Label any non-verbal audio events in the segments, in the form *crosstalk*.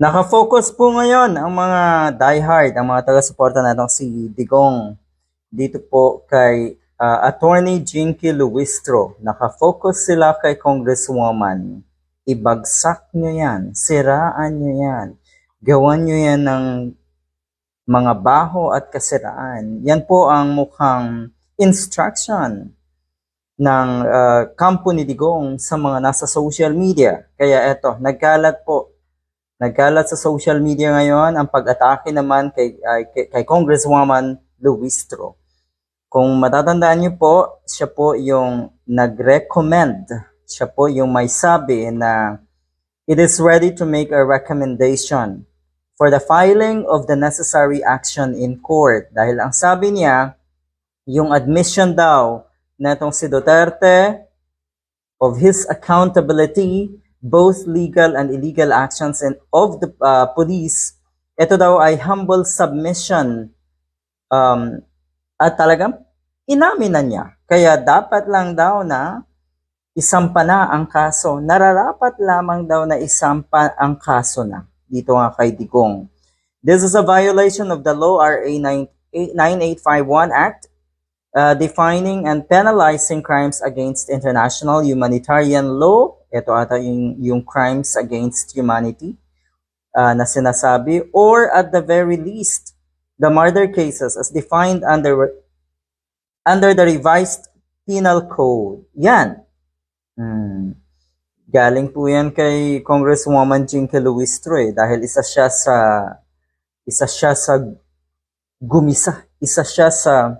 Nakafocus po ngayon ang mga diehard, ang mga taga-suporta natong si Digong dito po kay ah, Attorney Jinky Luistro. Nakafocus sila kay Congresswoman. Ibagsak nyo yan, siraan nyo yan, gawan nyo yan ng mga baho at kasiraan. Yan po ang mukhang instruction ng ah, kampo Digong sa mga nasa social media. Kaya eto, nagkalat po Nagkalat sa social media ngayon ang pag-atake naman kay, ay, kay, Congresswoman Luistro. Kung matatandaan niyo po, siya po yung nag-recommend, siya po yung may sabi na it is ready to make a recommendation for the filing of the necessary action in court. Dahil ang sabi niya, yung admission daw na itong si Duterte of his accountability, both legal and illegal actions and of the uh, police, ito daw ay humble submission um, at talagang inamin na niya. Kaya dapat lang daw na isampa na ang kaso. Nararapat lamang daw na isampa ang kaso na dito nga kay Digong. This is a violation of the law RA 9851 Act uh, defining and penalizing crimes against international humanitarian law. Ito ata yung, yung crimes against humanity uh, na sinasabi. Or at the very least, the murder cases as defined under under the revised penal code. Yan. Hmm. Galing po yan kay Congresswoman Jinky Luistro eh, dahil isa siya sa isa siya sa gumisa, isa siya sa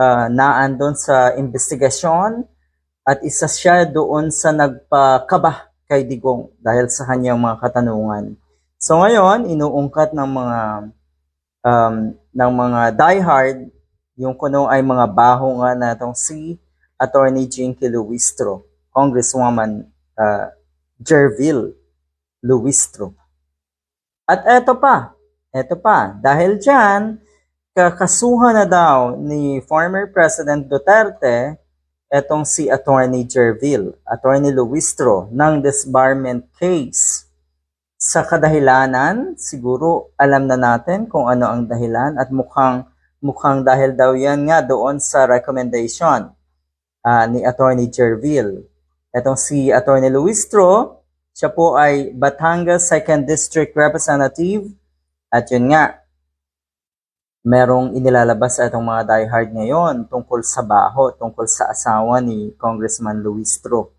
uh, naandon sa investigasyon at isa siya doon sa nagpakaba kay Digong dahil sa kanyang mga katanungan. So ngayon, inuungkat ng mga um, ng mga diehard yung kuno ay mga baho nga natong si Attorney Jinky Luistro, Congresswoman uh, Jerville Luistro. At eto pa, eto pa, dahil dyan, kakasuhan na daw ni former President Duterte etong si Attorney Jerville, Attorney Luistro, ng disbarment case. Sa kadahilanan, siguro alam na natin kung ano ang dahilan at mukhang mukhang dahil daw yan nga doon sa recommendation uh, ni Attorney Jerville. Etong si Attorney Luistro, siya po ay Batangas 2nd District Representative at yun nga, merong inilalabas sa itong mga diehard ngayon tungkol sa baho, tungkol sa asawa ni Congressman Luistro.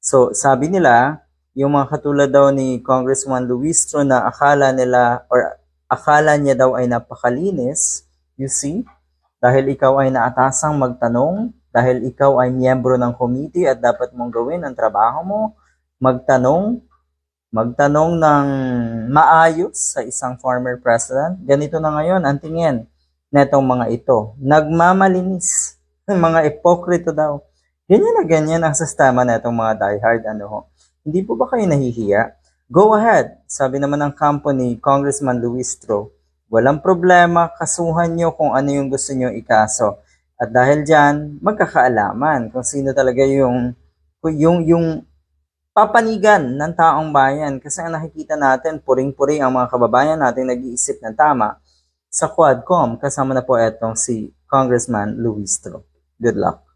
So, sabi nila, yung mga katulad daw ni Congressman Luistro na akala nila or akala niya daw ay napakalinis, you see, dahil ikaw ay naatasang magtanong, dahil ikaw ay miyembro ng committee at dapat mong gawin ang trabaho mo, magtanong, magtanong ng maayos sa isang former president. Ganito na ngayon ang tingin netong mga ito. Nagmamalinis. *laughs* mga ipokrito daw. Ganyan na ganyan ang sistema netong mga diehard. Ano ho. Hindi po ba kayo nahihiya? Go ahead. Sabi naman ng kampo ni Congressman Luistro, walang problema, kasuhan nyo kung ano yung gusto nyo ikaso. At dahil dyan, magkakaalaman kung sino talaga yung yung yung papanigan ng taong bayan kasi ang nakikita natin puring-puri ang mga kababayan natin nag-iisip ng tama sa Quadcom kasama na po etong si Congressman Luistro. Good luck.